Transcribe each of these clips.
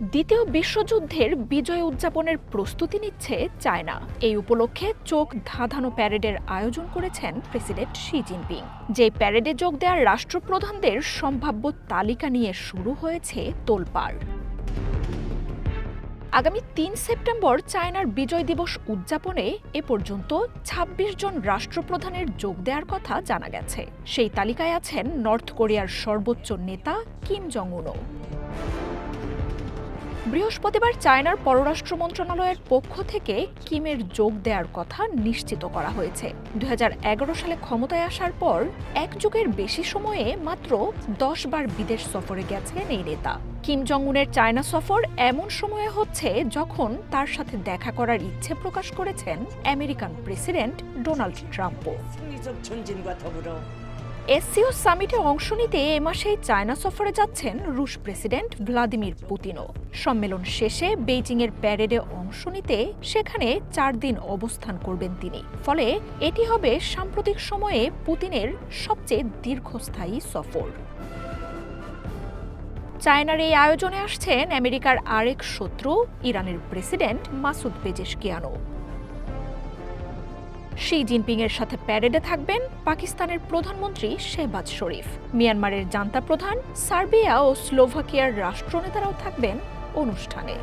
দ্বিতীয় বিশ্বযুদ্ধের বিজয় উদযাপনের প্রস্তুতি নিচ্ছে চায়না। এই উপলক্ষে চোখ ধাঁধানো প্যারেডের আয়োজন করেছেন প্রেসিডেন্ট শি জিনপিং। যে প্যারেডে যোগ দেওয়ার রাষ্ট্রপ্রধানদের সম্ভাব্য তালিকা নিয়ে শুরু হয়েছে তোলপাড়। আগামী তিন সেপ্টেম্বর চায়নার বিজয় দিবস উদযাপনে এ পর্যন্ত ২৬ জন রাষ্ট্রপ্রধানের যোগ দেওয়ার কথা জানা গেছে। সেই তালিকায় আছেন নর্থ কোরিয়ার সর্বোচ্চ নেতা কিম জং উনও বৃহস্পতিবার চায়নার পররাষ্ট্র মন্ত্রণালয়ের পক্ষ থেকে কিমের যোগ দেওয়ার কথা নিশ্চিত করা হয়েছে। দু হাজার এগারো সালে ক্ষমতায় আসার পর এক যুগের বেশি সময়ে মাত্র দশ বার বিদেশ সফরে গেছেন এই নেতা। কিম জং উনের চায়না সফর এমন সময়ে হচ্ছে যখন তার সাথে দেখা করার ইচ্ছে প্রকাশ করেছেন আমেরিকান প্রেসিডেন্ট ডোনাল্ড ট্রাম্পও। এসসিও সামিটে অংশ নিতে এ মাসে চায়না সফরে যাচ্ছেন রুশ প্রেসিডেন্ট ভ্লাদিমির পুতিনও। সম্মেলন শেষে বেইজিংয়ের প্যারেডে অংশ নিতে সেখানে চার দিন অবস্থান করবেন তিনি। ফলে এটি হবে সাম্প্রতিক সময়ে পুতিনের সবচেয়ে দীর্ঘস্থায়ী সফর। চায়নার এই আয়োজনে আসছেন আমেরিকার আরেক শত্রু, ইরানের প্রেসিডেন্ট মাসুদ পেজেশকিয়ানো শি জিনপিং এর সাথে প্যারেডে থাকবেন পাকিস্তানের প্রধানমন্ত্রী শেহবাজ শরীফ। মিয়ানমারের জান্তা প্রধান সার্বিয়া ও স্লোভাকিয়ার রাষ্ট্রনেতারাও থাকবেন অনুষ্ঠানে।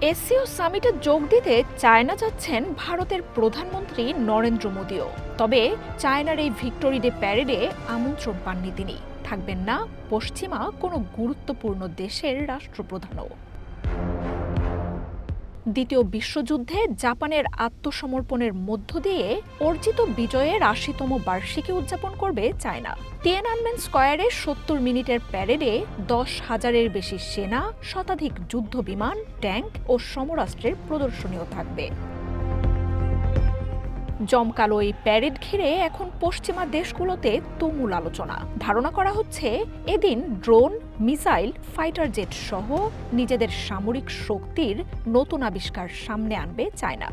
এসসিও সামিটে যোগ দিতে চায়না যাচ্ছেন ভারতের প্রধানমন্ত্রী নরেন্দ্র মোদীও। তবে চায়নার এই ভিক্টোরি ডে প্যারেডে আমন্ত্রণ পাননি তিনি। থাকবেন না পশ্চিমা কোনো গুরুত্বপূর্ণ দেশের রাষ্ট্রপ্রধানও। দ্বিতীয় বিশ্বযুদ্ধে জাপানের আত্মসমর্পণের মধ্য দিয়ে অর্জিত বিজয়ের আশিতম বার্ষিকী উদযাপন করবে চায়না। তিয়ানানমেন স্কয়ারে সত্তর মিনিটের প্যারেডে দশ হাজারের বেশি সেনা, শতাধিক যুদ্ধ বিমান ট্যাঙ্ক ও সমরাস্ত্রের প্রদর্শনীও থাকবে। জমকালো এই প্যারেড ঘিরে এখন পশ্চিমা দেশগুলোতে তুমুল আলোচনা। ধারণা করা হচ্ছে, এদিন ড্রোন, মিসাইল, ফাইটার জেট সহ নিজেদের সামরিক শক্তির নতুন আবিষ্কার সামনে আনবে চায়না।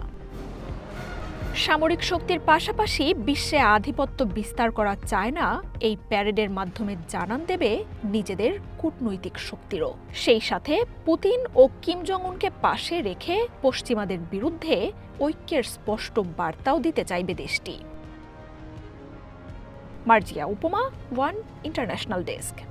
সামরিক শক্তির পাশাপাশি বিশ্বে আধিপত্য বিস্তার করা চায়না এই প্যারেডের মাধ্যমে জানান দেবে নিজেদের কূটনৈতিক শক্তিরও। সেই সাথে পুতিন ও কিম জং উনকে পাশে রেখে পশ্চিমাদের বিরুদ্ধে ঐক্যের স্পষ্ট বার্তাও দিতে চাইবে দেশটি। মার্জিয়া উপমা, ওয়ান ইন্টারন্যাশনাল ডেস্ক।